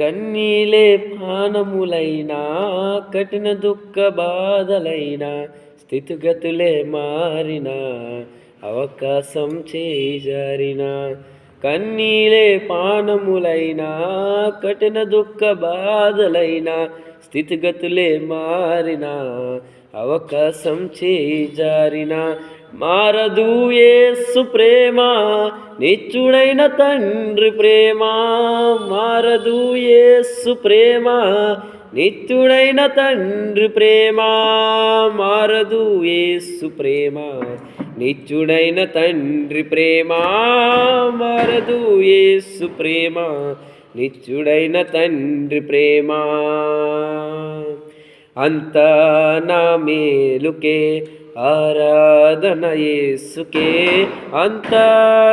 కన్నీలే పానములైనా కఠిన దుఃఖ బాధలైనా స్థితిగతులే మారిన అవకాశం చేజారిన. కన్నీలే పానములైనా కఠిన దుఃఖ బాధలైనా స్థితిగతులే మారిన అవకాశం చేజారిన. మారదు ఏసు ప్రేమ నిత్యుడైన తండ్రి ప్రేమ. మారదు ఏసు ప్రేమ నిత్యుడైన తండ్రి ప్రేమ. మారదు ఏసు ప్రేమ నిత్యుడైన తండ్రి ప్రేమ. మారదు ఏసు ప్రేమ నిత్యుడైన తండ్రి ప్రేమ. అంత నా మేలుకే ఆరాధన యేసుకే అంతా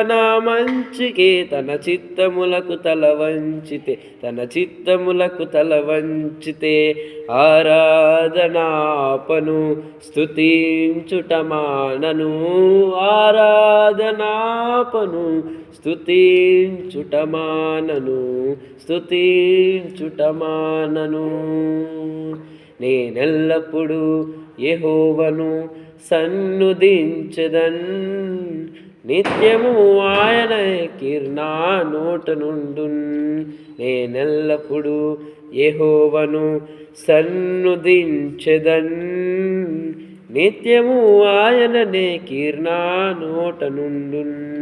నా మంచికే. తన చిత్తములకు తల వంచితే తన చిత్తములకు తల వంచితే ఆరాధనాపను స్తుతించుట మానను. ఆరాధనాపను స్తుతించుట మానను స్తుతించుట మానను. నేనెల్లప్పుడూ యెహోవను సన్నుదించదన్. నిత్యము ఆయన కీర్నా నోట నుండు నేనెల్లప్పుడూ యెహోవను సన్నుదించదన్. నిత్యము ఆయననే కీర్నా నోట నుండు